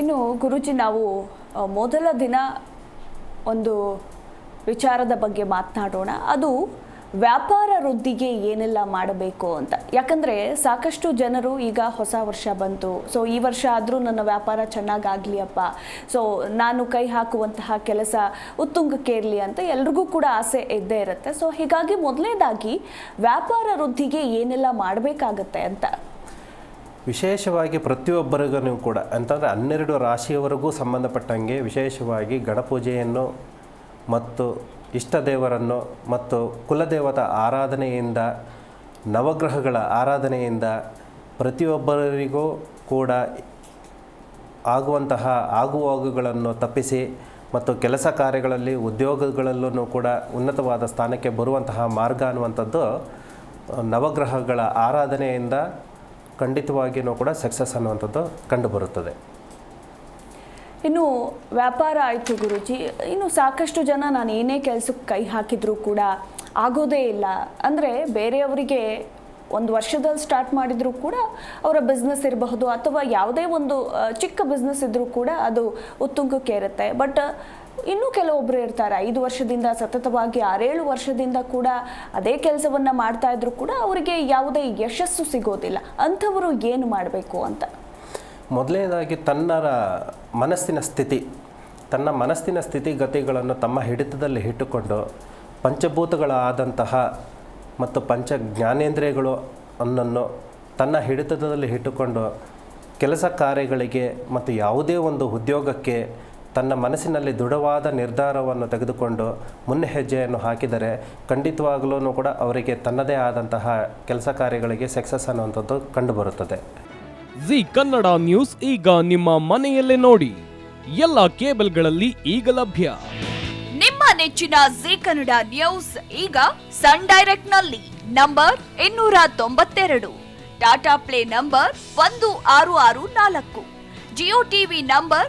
ಇನ್ನು ಗುರುಜಿ, ನಾವು ಮೊದಲ ದಿನ ಒಂದು ವಿಚಾರದ ಬಗ್ಗೆ ಮಾತನಾಡೋಣ. ಅದು ವ್ಯಾಪಾರ ವೃದ್ಧಿಗೆ ಏನೆಲ್ಲ ಮಾಡಬೇಕು ಅಂತ. ಯಾಕಂದರೆ ಸಾಕಷ್ಟು ಜನರು ಈಗ ಹೊಸ ವರ್ಷ ಬಂತು. ಸೊ ಈ ವರ್ಷ ಆದರೂ ನನ್ನ ವ್ಯಾಪಾರ ಚೆನ್ನಾಗಾಗಲಿ ಅಪ್ಪ. ಸೊ ನಾನು ಕೈ ಹಾಕುವಂತಹ ಕೆಲಸ ಉತ್ತುಂಗಕ್ಕೇರಲಿ ಅಂತ ಎಲ್ರಿಗೂ ಕೂಡ ಆಸೆ ಇದ್ದೇ ಇರುತ್ತೆ. ಸೊ ಹೀಗಾಗಿ ಮೊದಲನೇದಾಗಿ ವ್ಯಾಪಾರ ವೃದ್ಧಿಗೆ ಏನೆಲ್ಲ ಮಾಡಬೇಕಾಗತ್ತೆ ಅಂತ. ವಿಶೇಷವಾಗಿ ಪ್ರತಿಯೊಬ್ಬರಿಗೂ ಕೂಡ, ಅಂತಂದರೆ ಹನ್ನೆರಡು ರಾಶಿಯವರೆಗೂ ಸಂಬಂಧಪಟ್ಟಂಗೆ ವಿಶೇಷವಾಗಿ ಗಣಪೂಜೆಯನ್ನು ಮತ್ತು ಇಷ್ಟ ದೇವರನ್ನು ಮತ್ತು ಕುಲದೇವತಾ ಆರಾಧನೆಯಿಂದ, ನವಗ್ರಹಗಳ ಆರಾಧನೆಯಿಂದ ಪ್ರತಿಯೊಬ್ಬರಿಗೂ ಕೂಡ ಆಗುವಂತಹ ಆಗುವಾಗುಗಳನ್ನು ತಪ್ಪಿಸಿ ಮತ್ತು ಕೆಲಸ ಕಾರ್ಯಗಳಲ್ಲಿ ಉದ್ಯೋಗಗಳಲ್ಲೂ ಕೂಡ ಉನ್ನತವಾದ ಸ್ಥಾನಕ್ಕೆ ಬರುವಂತಹ ಮಾರ್ಗ ಅನ್ನುವಂಥದ್ದು ನವಗ್ರಹಗಳ ಆರಾಧನೆಯಿಂದ ಖಂಡಿತವಾಗಿಯೂ ಕೂಡ ಸಕ್ಸಸ್ ಅನ್ನುವಂಥದ್ದು ಕಂಡುಬರುತ್ತದೆ. ಇನ್ನು ವ್ಯಾಪಾರ ಆಯಿತು ಗುರುಜಿ, ಇನ್ನು ಸಾಕಷ್ಟು ಜನ ನಾನು ಏನೇ ಕೆಲಸಕ್ಕೆ ಕೈ ಹಾಕಿದರೂ ಕೂಡ ಆಗೋದೇ ಇಲ್ಲ. ಅಂದರೆ ಬೇರೆಯವರಿಗೆ ಒಂದು ವರ್ಷದಲ್ಲಿ ಸ್ಟಾರ್ಟ್ ಮಾಡಿದರೂ ಕೂಡ ಅವರ ಬಿಸ್ನೆಸ್ ಇರಬಹುದು ಅಥವಾ ಯಾವುದೇ ಒಂದು ಚಿಕ್ಕ ಬಿಸ್ನೆಸ್ ಇದ್ದರೂ ಕೂಡ ಅದು ಉತ್ತುಂಗಕ್ಕೆ ಇರುತ್ತೆ ಬಟ್ ಇನ್ನೂ ಕೆಲವೊಬ್ಬರು ಇರ್ತಾರೆ. ಐದು ವರ್ಷದಿಂದ, ಸತತವಾಗಿ ಆರೇಳು ವರ್ಷದಿಂದ ಕೂಡ ಅದೇ ಕೆಲಸವನ್ನು ಮಾಡ್ತಾ ಇದ್ರು ಕೂಡ ಅವರಿಗೆ ಯಾವುದೇ ಯಶಸ್ಸು ಸಿಗೋದಿಲ್ಲ. ಅಂಥವರು ಏನು ಮಾಡಬೇಕು ಅಂತ? ಮೊದಲನೇದಾಗಿ ತನ್ನರ ಮನಸ್ಸಿನ ಸ್ಥಿತಿ, ತನ್ನ ಮನಸ್ಸಿನ ಸ್ಥಿತಿಗತಿಗಳನ್ನು ತಮ್ಮ ಹಿಡಿತದಲ್ಲಿ ಇಟ್ಟುಕೊಂಡು ಪಂಚಭೂತಗಳಾದಂತಹ ಮತ್ತು ಪಂಚ ಜ್ಞಾನೇಂದ್ರಿಯಗಳು ಅನ್ನನ್ನು ತನ್ನ ಹಿಡಿತದಲ್ಲಿ ಇಟ್ಟುಕೊಂಡು ಕೆಲಸ ಕಾರ್ಯಗಳಿಗೆ ಮತ್ತು ಯಾವುದೇ ಒಂದು ಉದ್ಯೋಗಕ್ಕೆ ತನ್ನ ಮನಸ್ಸಿನಲ್ಲಿ ದೃಢವಾದ ನಿರ್ಧಾರವನ್ನು ತೆಗೆದುಕೊಂಡು ಮುನ್ನೆ ಹೆಜ್ಜೆಯನ್ನು ಹಾಕಿದರೆ ಖಂಡಿತವಾಗಲೂ ಕೂಡ ಅವರಿಗೆ ತನ್ನದೇ ಆದಂತಹ ಕೆಲಸ ಕಾರ್ಯಗಳಿಗೆ ಸಕ್ಸಸ್ ಅನ್ನುವಂಥದ್ದು ಕಂಡುಬರುತ್ತದೆ. ಜಿ ಕನ್ನಡ ನ್ಯೂಸ್ ಈಗ ನಿಮ್ಮ ಮನೆಯಲ್ಲೇ ನೋಡಿ. ಎಲ್ಲ ಕೇಬಲ್ಗಳಲ್ಲಿ ಈಗ ಲಭ್ಯ. ನಿಮ್ಮ ನೆಚ್ಚಿನ ಜಿ ಕನ್ನಡ ನ್ಯೂಸ್ ಈಗ ಸನ್ ಡೈರೆಕ್ಟ್ನಲ್ಲಿ ನಂಬರ್ ಇನ್ನೂರ ತೊಂಬತ್ತೆರಡು ಟಾಟಾ ಪ್ಲೇ ನಂಬರ್ ಒಂದು ಆರು ಆರು ನಾಲ್ಕು ಜಿಯೋ ಟಿವಿ ನಂಬರ್